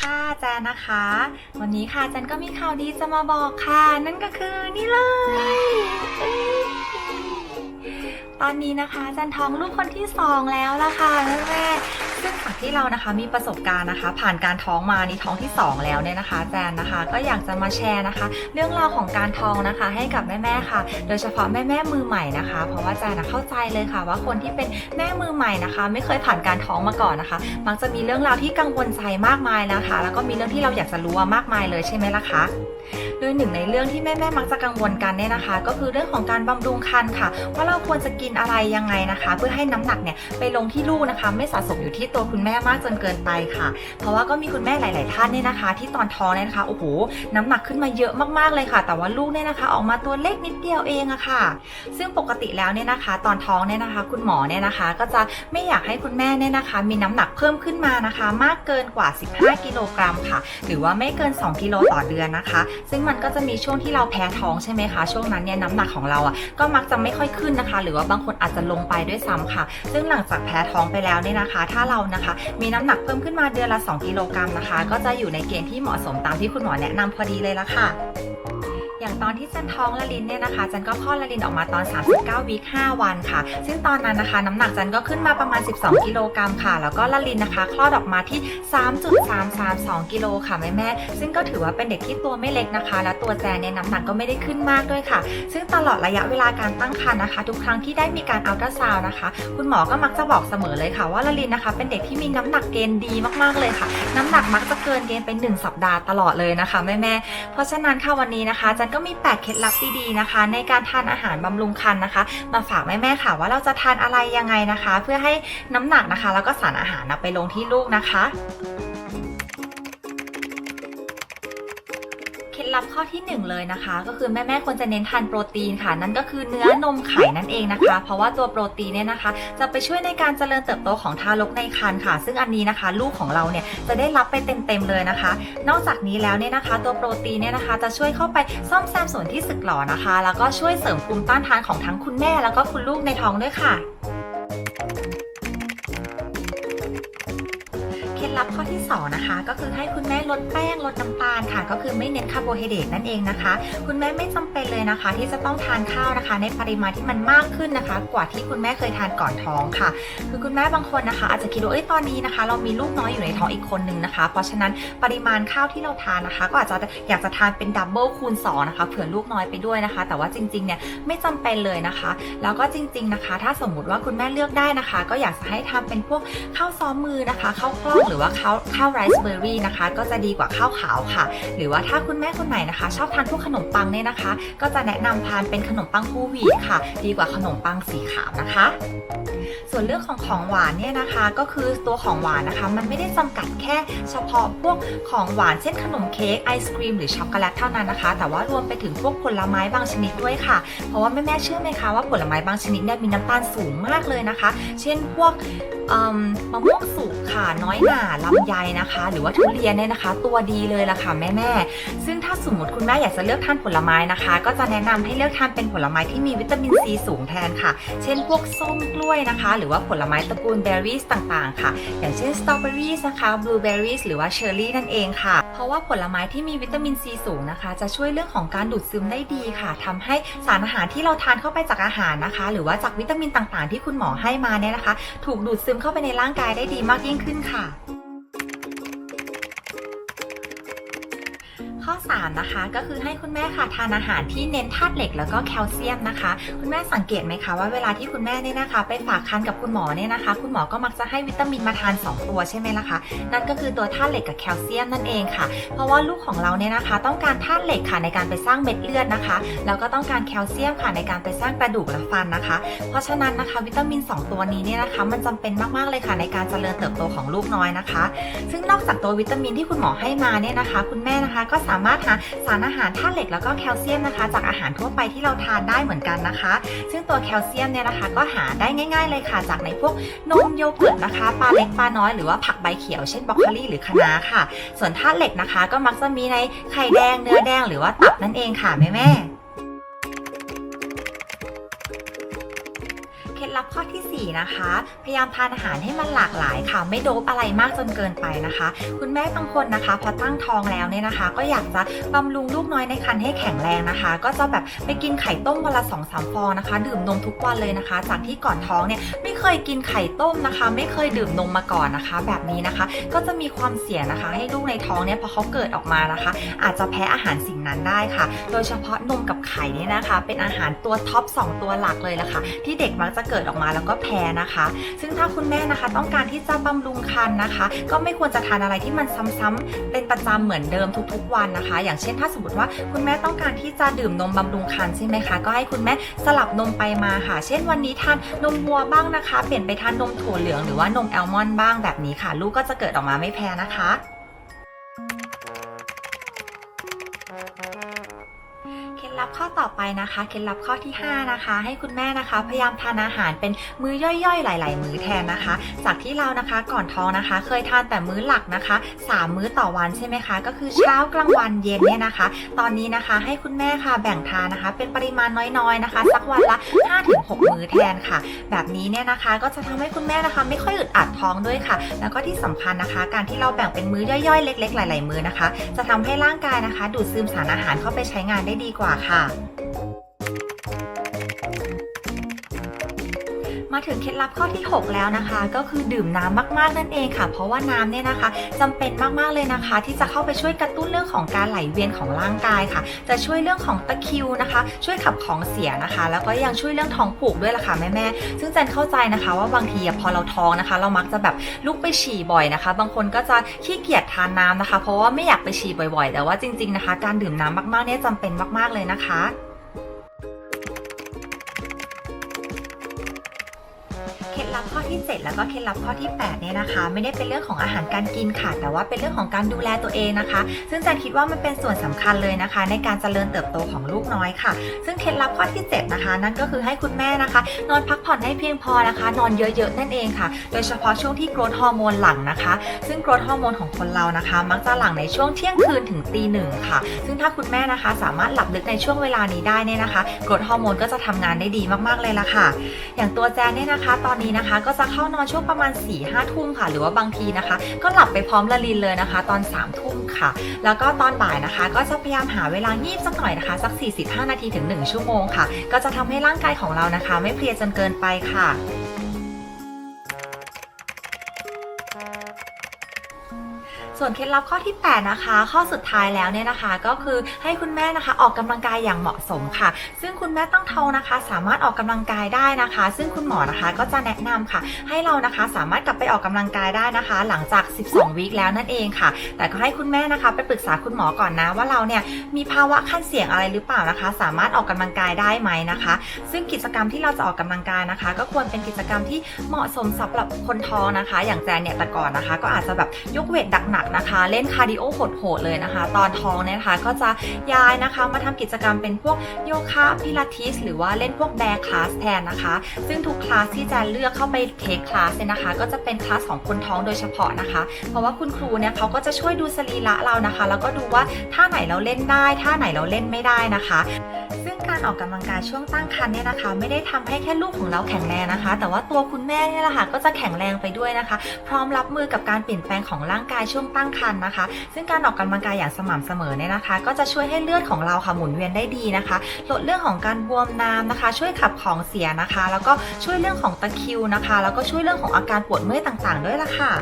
ค่ะแจนนะคะ วันนี้ค่ะแจนก็มีข่าวดีจะมาบอกค่ะ นั่นก็คือนี่เลย ตอนนี้นะคะแจนท้องลูกคนที่สองแล้วล่ะค่ะแม่ ที่เรานะคะมีประสบการณ์นะคะ ผ่านการท้องมานี่ท้องที่สองแล้วเนี่ยนะคะแจนนะคะ ก็อยากจะมาแชร์นะคะ เรื่องราวของการท้องนะคะ ให้กับแม่ๆค่ะ โดยเฉพาะแม่ๆมือใหม่นะคะ เพราะว่าแจนเข้าใจเลยค่ะ ว่าคนที่เป็นแม่มือใหม่นะคะ ไม่เคยผ่านการท้องมาก่อนนะคะ มักจะมีเรื่องราวที่กังวลใจมากมายนะคะ แล้วก็มีเรื่องที่เราอยากจะรู้มากมายเลยใช่ไหมล่ะคะโดยหนึ่งในเรื่องที่แม่ๆมักจะกังวลกันเนี่ยนะคะ ก็คือเรื่องของการบำรุงครรภ์ค่ะ ว่าเราควรจะกินอะไรยังไงนะคะ เพื่อให้น้ำหนักเนี่ยไปลงที่ลูกนะคะ ไม่สะสมอยู่ที่ตัวคุณแม่มากจนเกินไปค่ะ เพราะว่าก็มีคุณแม่หลาย ๆ ท่านเนี่ยนะคะ ที่ตอนท้องเนี่ยนะคะโอ้โหน้ำหนักขึ้นมาเยอะมากๆเลยค่ะ แต่ว่าลูกเนี่ยนะคะ ออกมาตัวเล็กนิดเดียวเองอะค่ะ ซึ่งปกติแล้วเนี่ยนะคะ ตอนท้องเนี่ยนะคะ คุณหมอเนี่ยนะคะ ก็จะไม่อยากให้คุณแม่เนี่ยนะคะ มีน้ำหนักเพิ่มขึ้นมานะคะ มากเกินกว่า 15 กิโลกรัมค่ะ หรือว่าไม่เกิน 2 กิโลต่อเดือนนะคะ ซึ่งมันก็จะมีช่วงที่เราแพ้ท้องใช่ไหมคะช่วงนั้นเนี่ยน้ำหนักของเราอะก็มักจะไม่ค่อยขึ้นนะคะ หรือว่าบางคนอาจจะลงไปด้วยซ้ำค่ะ ซึ่งหลังจากแพ้ท้องไปแล้วเนี่ยนะคะ ถ้าเรานะคะมีน้ำหนักเพิ่มขึ้นมาเดือนละ 2 กิโลกรัมนะคะ ก็จะอยู่ในเกณฑ์ที่เหมาะสมตามที่คุณหมอแนะนำพอดีเลยละค่ะ อย่างตอนที่จันท้องละลินเนี่ยนะคะจันก็คลอดละลินออกมาตอน 39วีค5วันค่ะ ซึ่งตอนนั้นนะคะ น้ำหนักจันก็ขึ้นมาประมาณ 12 กิโลกรัมค่ะ แล้วก็ละลินนะคะ คลอดออกมาที่ 3.332 กิโลค่ะแม่แม่ซึ่งก็ถือว่าเป็นเด็กที่ตัวไม่เล็กนะคะ และตัวแจนเนี่ยน้ำหนักก็ไม่ได้ขึ้นมากด้วยค่ะ ซึ่งตลอดระยะเวลาการตั้งครรภ์นะคะ ทุกครั้งที่ได้มีการอัลตราซาวนะคะ คุณหมอก็มักจะบอกเสมอเลยค่ะ ว่าละลินนะคะ เป็นเด็กที่มีน้ำหนักเกณฑ์ดีมากๆเลยค่ะ น้ำหนักมักจะเกินเกณฑ์เป็น1สัปดาห์ตลอดเลยนะคะแม่แม่เพราะฉะนั้นค่ะวันนี้นะคะจันก็มี 8 เคล็ดลับดีๆนะคะ ในการทานอาหารบำรุงครรภ์นะคะ มาฝากแม่ๆค่ะว่าเราจะทานอะไรยังไงนะคะ เพื่อให้น้ำหนักนะคะ แล้วก็สารอาหารนะไปลงที่ลูกนะคะ ลับข้อที่ 1 เลยนะคะ ก็คือแม่ๆควรจะเน้นทานโปรตีนค่ะ นั่นก็คือเนื้อนมไข่นั่นเองนะคะ เพราะว่าตัวโปรตีนเนี่ยนะคะ จะไปช่วยในการเจริญเติบโตของทารกในครรภ์ค่ะ ซึ่งอันนี้นะคะ ลูกของเราเนี่ยจะได้รับไปเต็มๆเลยนะคะ นอกจากนี้แล้วเนี่ยนะคะ ตัวโปรตีนเนี่ยนะคะ จะช่วยเข้าไปซ่อมแซมส่วนที่สึกหรอนะคะ แล้วก็ช่วยเสริมภูมิต้านทานของทั้งคุณแม่แล้วก็คุณลูกในท้องด้วยค่ะ ก็คือให้คุณแม่ลดแป้งลดน้ำตาลค่ะ ก็คือไม่เน้นคาร์โบไฮเดรตนั่นเองนะคะ คุณแม่ไม่จำเป็นเลยนะคะ ที่จะต้องทานข้าวนะคะ ในปริมาณที่มันมากขึ้นนะคะ กว่าที่คุณแม่เคยทานก่อนท้องค่ะ คือคุณแม่บางคนนะคะ อาจจะคิดว่าเอ้ยตอนนี้นะคะ เรามีลูกน้อยอยู่ในท้องอีกคนนึงนะคะ เพราะฉะนั้นปริมาณข้าวที่เราทานนะคะ ก็อาจจะอยากจะทานเป็นดับเบิลคูณ2นะคะเผื่อลูกน้อยไปด้วยนะคะ แต่ว่าจริงๆเนี่ยไม่จำเป็นเลยนะคะ แล้วก็จริง ๆนะคะ ถ้าสมมุติว่าคุณแม่เลือกได้นะคะ ก็อยากจะให้ทำเป็นพวกข้าวซ้อมมือนะคะข้าวกล้องหรือว่าข้าวข้าวไรซ์เบอร์รี่นะคะ ก็จะดีกว่าข้าวขาวค่ะ หรือว่าถ้าคุณแม่คนไหนนะคะ ชอบทานพวกขนมปังเนี่ยนะคะ ก็จะแนะนำทานเป็นขนมปังคูวีค่ะ ดีกว่าขนมปังสีขาวนะคะ ส่วนเรื่องของของหวานเนี่ยนะคะ ก็คือตัวของหวานนะคะ มันไม่ได้จำกัดแค่เฉพาะพวกของหวานเช่นขนมเค้กไอศครีมหรือช็อกโกแลตเท่านั้นนะคะ แต่ว่ารวมไปถึงพวกผลไม้บางชนิดด้วยค่ะ เพราะว่าแม่แม่เชื่อไหมคะว่าผลไม้บางชนิดเนี่ยมีน้ำตาลสูงมากเลยนะคะ เช่นพวก มะม่วงสุกค่ะน้อยหน่าลำไยนะคะ หรือว่าทุเรียนเนี่ยนะคะ ตัวดีเลยล่ะค่ะแม่แม่ซึ่งถ้าสมมติคุณแม่อยากจะเลือกทานผลไม้นะคะ ก็จะแนะนำให้เลือกทานเป็นผลไม้ที่มีวิตามินซีสูงแทนค่ะ เช่นพวกส้มกล้วยนะคะ หรือว่าผลไม้ตระกูลเบอร์รี่ต่างๆ ค่ะ อย่างเช่นสตรอเบอรี่นะคะบลูเบอร์รี่หรือว่าเชอร์รี่นั่นเองค่ะ เพราะว่าผลไม้ที่มีวิตามินซีสูงนะคะ จะช่วยเรื่องของการดูดซึมได้ดีค่ะทำให้สารอาหารที่เราทานเข้าไปจากอาหารนะคะ หรือว่าจากวิตามินต่างๆ ที่คุณหมอให้มาเนี่ยนะคะ ถูกดูดซึมเข้าไปในร่างกายได้ดีมากยิ่งขึ้นค่ะ 3 นะคะ ก็คือให้คุณแม่ค่ะทานอาหารที่เน้นธาตุเหล็กแล้วก็แคลเซียมนะคะ คุณแม่สังเกตไหมคะว่าเวลาที่คุณแม่เนี่ยนะคะ ไปฝากคันกับคุณหมอเนี่ยนะคะ คุณหมอก็มักจะให้วิตามินมาทาน 2 ตัวใช่ไหมล่ะคะนั่นก็คือตัวธาตุเหล็กกับแคลเซียมนั่นเองค่ะ เพราะว่าลูกของเราเนี่ยนะคะ ต้องการธาตุเหล็กค่ะในการไปสร้างเม็ดเลือดนะคะแล้วก็ต้องการแคลเซียมค่ะในการไปสร้างกระดูกและฟันนะคะ เพราะฉะนั้นนะคะ วิตามิน 2 ตัวนี้เนี่ยนะคะ มันจำเป็นมากๆเลยค่ะในการเจริญเติบโตของลูกน้อยนะคะ ซึ่งนอกจากตัววิตามินที่คุณหมอให้มาเนี่ยนะคะ คุณแม่นะคะก็สามารถคะ สารอาหารธาตุเหล็กแล้วก็แคลเซียมนะคะ จากอาหารทั่วไปที่เราทานได้เหมือนกันนะคะ ซึ่งตัวแคลเซียมเนี่ยนะคะก็หาได้ง่าย ๆ เลยค่ะ จากในพวกนมโยเกิร์ตนะคะปลาเล็กปลาน้อยหรือว่าผักใบเขียวเช่นบรอกโคลีหรือคะน้าค่ะ ส่วนธาตุเหล็กนะคะ ก็มักจะมีในไข่แดงเนื้อแดงหรือว่าตับนั่นเองค่ะแม่แม่ ลับข้อทีสี่ 4 นะคะ พยายามทานอาหารให้มันหลากหลายค่ะ ไม่โดบอะไรมากจนเกินไปนะคะ คุณแม่บางคนนะคะ พอตั้งท้องแล้วเนี่ยนะคะ ก็อยากจะบำรุงลูกน้อยในครรภ์ให้แข็งแรงนะคะ ก็จะแบบไปกินไข่ต้มวันละสองสามฟองนะคะ ดื่มนมทุกวันเลยนะคะ จากที่ก่อนท้องเนี่ยไม่ เคยกินไข่ต้มนะคะ ไม่เคยดื่มนมมาก่อนนะคะ แบบนี้นะคะ ก็จะมีความเสี่ยงนะคะ ให้ลูกในท้องเนี่ยพอเขาเกิดออกมานะคะ อาจจะแพ้อาหารสิ่งนั้นได้ค่ะ โดยเฉพาะนมกับไข่นี่นะคะ เป็นอาหารตัวท็อป2 ตัวหลักเลยละค่ะ ที่เด็กมักจะเกิดออกมาแล้วก็แพ้นะคะ ซึ่งถ้าคุณแม่นะคะ ต้องการที่จะบำรุงครรภ์นะคะ ก็ไม่ควรจะทานอะไรที่มันซ้ำๆเป็นประจำเหมือนเดิมทุกๆวันนะคะ อย่างเช่นถ้าสมมติว่าคุณแม่ต้องการที่จะดื่มนมบำรุงครรภ์ใช่ไหมคะ ก็ให้คุณแม่สลับนมไปมาค่ะ เช่นวันนี้ทานนมวัวบ้างนะคะเปลี่ยนไปทานนมถั่วเหลืองหรือว่านมแอลมอนด์บ้างแบบนี้ค่ะ ลูกก็จะเกิดออกมาไม่แพ้นะคะ เคล็ดลับข้อต่อไปนะคะ เคล็ดลับข้อที่ 5 นะคะ ให้คุณแม่นะคะ พยายามทานอาหารเป็นมื้อย่อยๆ หลาย ๆ มื้อแทนนะคะ จากที่เรานะคะก่อนท้องนะคะ เคยทานแต่มื้อหลักนะคะ 3 มื้อต่อวันใช่ไหมคะ ก็คือเช้ากลางวันเย็นเนี่ยนะคะ ตอนนี้นะคะให้คุณแม่ค่ะแบ่งทานนะคะ เป็นปริมาณน้อยๆนะคะ สักวันละ 5-6 มื้อแทนค่ะ แบบนี้เนี่ยนะคะก็จะทำให้คุณแม่นะคะ ไม่ค่อยอึดอัดท้องด้วยค่ะ แล้วก็ที่สำคัญนะคะ การที่เราแบ่งเป็นมื้อย่อยๆ เล็ก ๆ หลาย ๆ มื้อนะคะ จะทำให้ร่างกายนะคะ ดูดซึมสารอาหารเข้าไปใช้งานไดได้ดีกว่าค่ะ มาถึงเคล็ดลับข้อที่ 6 แล้วนะคะ ก็คือดื่มน้ำมากๆนั่นเองค่ะ เพราะว่าน้ำเนี่ยนะคะจำเป็นมากๆเลยนะคะ ที่จะเข้าไปช่วยกระตุ้นเรื่องของการไหลเวียนของร่างกายค่ะ จะช่วยเรื่องของตะคิวนะคะ ช่วยขับของเสียนะคะ แล้วก็ยังช่วยเรื่องท้องผูกด้วยล่ะค่ะแม่ๆซึ่งแจนเข้าใจนะคะ ว่าบางทีพอเราท้องนะคะ เรามักจะแบบลุกไปฉี่บ่อยนะคะ บางคนก็จะขี้เกียจทานน้ำนะคะ เพราะว่าไม่อยากไปฉี่บ่อย ๆ แต่ว่าจริง ๆนะคะ การดื่มน้ำมากๆเนี่ยจำเป็นมาก ๆเลยนะคะ ล็ดลับข้อที่ 7 แล้วก็เคล็ดลับข้อที่8เนี่ยนะคะ ไม่ได้เป็นเรื่องของอาหารการกินค่ะ แต่ว่าเป็นเรื่องของการดูแลตัวเองนะคะ ซึ่งจันคิดว่ามันเป็นส่วนสำคัญเลยนะคะ ในการเจริญเติบโตของลูกน้อยค่ะ ซึ่งเคล็ดลับข้อที่7นะคะ นั่นก็คือให้คุณแม่นะคะ นอนพักผ่อนให้เพียงพอนะคะ นอนเยอะๆนั่นเองค่ะ โดยเฉพาะช่วงที่โกรทฮอร์โมนหลังนะคะ ซึ่งโกรทฮอร์โมนของคนเรานะคะ มักจะหลังในช่วงเที่ยงคืนถึงตีหนึ่งค่ะ ซึ่งถ้าคุณแม่นะคะ สามารถหลับลึกในช่วงเวลานี้ได้เนี่ยนะคะโกรทฮอร์โมนก็จะทำงานได้ดีมากๆเลยล่ะค่ะ อย่างตัวแจนเนี่ยนะคะ ตอนนี้นะคะ ก็จะเข้านอนช่วงประมาณ4ี่ห้าทุ่มค่ะ หรือว่าบางทีนะคะ ก็หลับไปพร้อมละลินเลยนะคะ ตอน3ามทุ่มค่ะ แล้วก็ตอนบ่ายนะคะ ก็จะพยายามหาเวลางีบสักหน่อยนะคะ สัก 45 นาทีถึง 1 ชั่วโมงค่ะ ก็จะทำให้ร่างกายของเรานะคะ ไม่เพลียจนเกินไปค่ะ ส่วนเคล็ดลับข้อที่ 8 นะคะ ข้อสุดท้ายแล้วเนี่ยนะคะ ก็คือให้คุณแม่นะคะออกกำลังกายอย่างเหมาะสมค่ะ ซึ่งคุณแม่ตั้งท้องนะคะ สามารถออกกำลังกายได้นะคะ ซึ่งคุณหมอนะคะก็จะแนะนำค่ะ ให้เรานะคะสามารถกลับไปออกกำลังกายได้นะคะ หลังจาก 12 วีคแล้วนั่นเองค่ะ แต่ก็ให้คุณแม่นะคะ ไปปรึกษาคุณหมอก่อนนะว่าเราเนี่ยมีภาวะขั้นเสี่ยงอะไรหรือเปล่านะคะ สามารถออกกำลังกายได้ไหมนะคะ ซึ่งกิจกรรมที่เราจะออกกำลังกายนะคะ ก็ควรเป็นกิจกรรมที่เหมาะสมสำหรับคนท้องนะคะ อย่างแจนเนี่ยแต่ก่อนนะคะ ก็อาจจะแบบยกเวทหนักนะคะ เล่นคาร์ดิโอโหดๆเลยนะคะ ตอนท้องเนี่ยนะคะก็จะย้ายนะคะมาทำกิจกรรมเป็นพวกโยคะพิลาทิส หรือว่าเล่นพวกแบร์คลาสแทนนะคะ ซึ่งทุกคลาสที่จนเลือกเข้าไปเทคคลาสเนี่ยนะคะ ก็จะเป็นคลาสของคนท้องโดยเฉพาะนะคะ เพราะว่าคุณครูเนี่ยเขาก็จะช่วยดูสรีระเรานะคะ แล้วก็ดูว่าท่าไหนเราเล่นได้ท่าไหนเราเล่นไม่ได้นะคะ การออกกำลังกายช่วงตั้งครรภ์เนี่ยนะคะ ไม่ได้ทำให้แค่ลูกของเราแข็งแรงนะคะ แต่ว่าตัวคุณแม่เนี่ยแหละค่ะก็จะแข็งแรงไปด้วยนะคะ พร้อมรับมือกับการเปลี่ยนแปลงของร่างกายช่วงตั้งครรภ์นะคะ ซึ่งการออกกำลังกายอย่างสม่ำเสมอเนี่ยนะคะ ก็จะช่วยให้เลือดของเราค่ะหมุนเวียนได้ดีนะคะ ลดเรื่องของการบวมน้ำนะคะ ช่วยขับของเสียนะคะ แล้วก็ช่วยเรื่องของตะคิวนะคะ แล้วก็ช่วยเรื่องของอาการปวดเมื่อยต่างๆ ด้วยล่ะค่ะ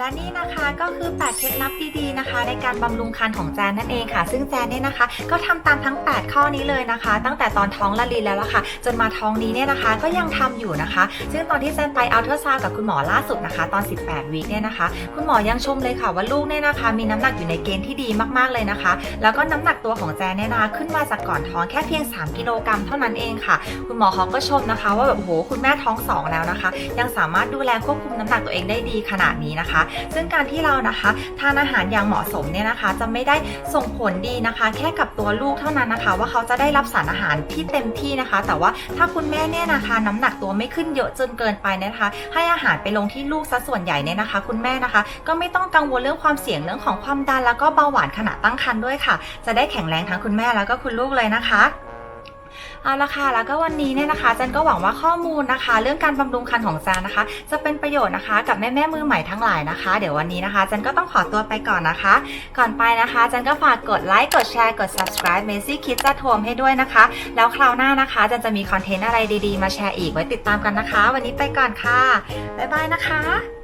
และนี่นะคะก็คือ 8 เคล็ดลับดีๆนะคะ ในการบำรุงครรภ์ของแจนนั่นเองค่ะ ซึ่งแจนเนี่ยนะคะ ก็ทำตามทั้ง 8 ข้อนี้เลยนะคะ ตั้งแต่ตอนท้องละลินแล้วล่ะค่ะ จนมาท้องนี้เนี่ยนะคะ ก็ยังทำอยู่นะคะ ซึ่งตอนที่แจนไปอัลตราซาวกับคุณหมอล่าสุดนะคะ ตอน 18 วีคเนี่ยนะคะ คุณหมอยังชมเลยค่ะว่าลูกเนี่ยนะคะ มีน้ำหนักอยู่ในเกณฑ์ที่ดีมากๆเลยนะคะ แล้วก็น้ำหนักตัวของแจนเนี่ยนะคะขึ้นมาจากก่อนท้องแค่เพียง 3 กิโลกรัมเท่านั้นเองค่ะ คุณหมอเขาก็ชมนะคะ ว่าแบบโหคุณแม่ท้องสองแล้วนะคะ ยังสามารถดูแลควบคุมน้ำหนักตัวเองได้ดีขนาดนี้นะคะซึ่งการที่เรานะคะทานอาหารอย่างเหมาะสมเนี่ยนะคะ จะไม่ได้ส่งผลดีนะคะ แค่กับตัวลูกเท่านั้นนะคะ ว่าเขาจะได้รับสารอาหารที่เต็มที่นะคะ แต่ว่าถ้าคุณแม่เนี่ยนะคะ น้ำหนักตัวไม่ขึ้นเยอะจนเกินไปนะคะ ให้อาหารไปลงที่ลูกซะส่วนใหญ่เนี่ยนะคะ คุณแม่นะคะ ก็ไม่ต้องกังวลเรื่องความเสี่ยงเรื่องของความดันแล้วก็เบาหวานขณะตั้งครรภ์ด้วยค่ะ จะได้แข็งแรงทั้งคุณแม่แล้วก็คุณลูกเลยนะคะ เอาละค่ะแล้วก็วันนี้เนี่ยนะคะจันก็หวังว่าข้อมูลนะคะ เรื่องการบำรุงครรภ์ของจันนะคะ จะเป็นประโยชน์นะคะ กับแม่แม่มือใหม่ทั้งหลายนะคะ เดี๋ยววันนี้นะคะจันก็ต้องขอตัวไปก่อนนะคะ ก่อนไปนะคะจันก็ฝากกดไลค์กดแชร์กด subscribe Macy Kids จะโทมให้ด้วยนะคะ แล้วคราวหน้านะคะจันจะมีคอนเทนต์อะไรดีๆ มาแชร์อีกไว้ติดตามกันนะคะ วันนี้ไปก่อนค่ะบ๊ายบายนะคะ